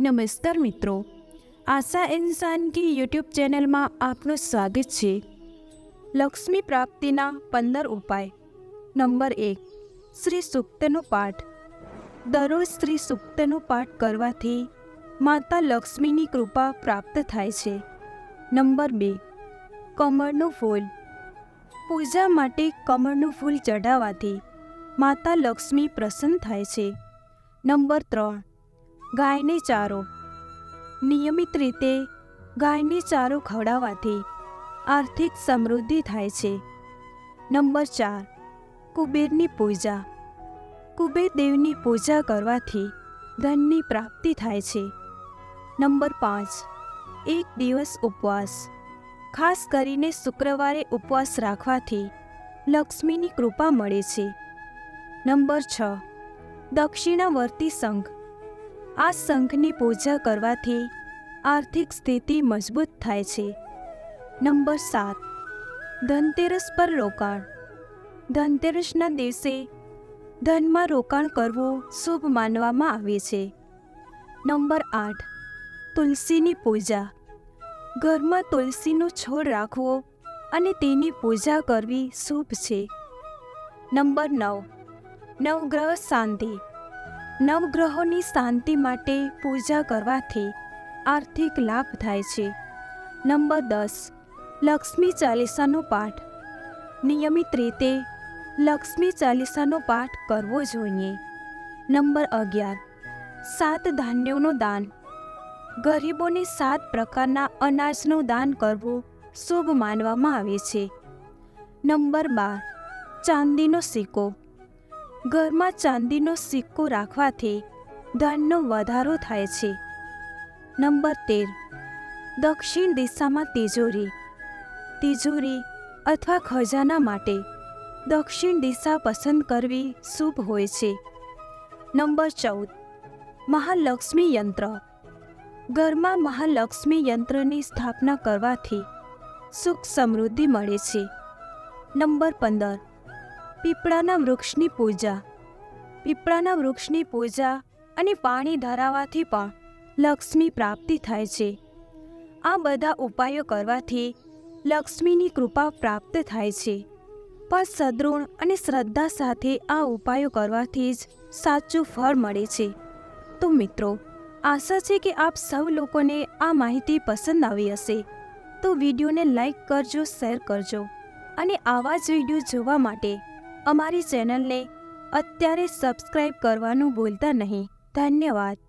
નમસ્કાર મિત્રો. આશા ઇન્સાન કી યુટ્યુબ ચેનલમાં આપનું સ્વાગત છે. લક્ષ્મી પ્રાપ્તિના પંદર ઉપાય. નંબર એક, શ્રી સૂક્તનો પાઠ. દરરોજ શ્રી સૂક્તનો પાઠ કરવાથી માતા લક્ષ્મીની કૃપા પ્રાપ્ત થાય છે. નંબર બે, કમળનું ફૂલ. પૂજા માટે કમળનું ફૂલ ચઢાવવાથી માતા લક્ષ્મી પ્રસન્ન થાય છે. નંબર ત્રણ ગાયને ચારો. નિયમિત રીતે ગાયને ચારો ખવડાવવાથી આર્થિક સમૃદ્ધિ થાય છે. નંબર ચાર, કુબેરની પૂજા. કુબેર દેવની પૂજા કરવાથી ધનની પ્રાપ્તિ થાય છે. નંબર પાંચ, એક દિવસ ઉપવાસ. ખાસ કરીને શુક્રવારે ઉપવાસ રાખવાથી લક્ષ્મીની કૃપા મળે છે. નંબર છ, દક્ષિણાવર્તી સંઘ. આ શંખની પૂજા કરવાથી આર્થિક સ્થિતિ મજબૂત થાય છે. નંબર સાત. ધનતેરસ પર રોકાણ. ધનતેરસના દિવસે ધનમાં રોકાણ કરવું શુભ માનવામાં આવે છે. નંબર આઠ. તુલસીની પૂજા. ઘરમાં તુલસીનો છોડ રાખવો અને તેની પૂજા કરવી શુભ છે. નંબર નવ. નવગ્રહ શાંતિ. નવગ્રહોની શાંતિ માટે પૂજા કરવાથી આર્થિક લાભ થાય છે. નંબર દસ, લક્ષ્મી ચાલીસાનો પાઠ. નિયમિત રીતે લક્ષ્મી ચાલીસાનો પાઠ કરવો જોઈએ. નંબર અગિયાર, સાત ધાન્યોનું દાન. ગરીબોને સાત પ્રકારના અનાજનું દાન કરવું શુભ માનવામાં આવે છે. નંબર બાર, ચાંદીનો સિક્કો. ઘરમાં ચાંદીનો સિક્કો રાખવાથી ધનનો વધારો થાય છે. નંબર તેર. દક્ષિણ દિશામાં તિજોરી. તિજોરી અથવા ખજાના માટે દક્ષિણ દિશા પસંદ કરવી શુભ હોય છે. નંબર ચૌદ. મહાલક્ષ્મી યંત્ર. ઘરમાં મહાલક્ષ્મી યંત્રની સ્થાપના કરવાથી સુખ સમૃદ્ધિ મળે છે. નંબર પંદર. પીપળાના વૃક્ષની પૂજા. પીપળાના વૃક્ષની પૂજા અને પાણી ધરાવવાથી પણ લક્ષ્મી પ્રાપ્તિ થાય છે. આ બધા ઉપાયો કરવાથી લક્ષ્મીની કૃપા પ્રાપ્ત થાય છે. પણ સદૃઢ અને શ્રદ્ધા સાથે આ ઉપાયો કરવાથી જ સાચું ફળ મળે છે. તો મિત્રો, આશા છે કે આપ સૌ લોકોને આ માહિતી પસંદ આવી હશે. તો વિડીયોને લાઈક કરજો, શેર કરજો અને આવા જ વીડિયો જોવા માટે અમારી ચેનલને અત્યારે સબસ્ક્રાઈબ કરવાનું ભૂલતા નહીં. ધન્યવાદ.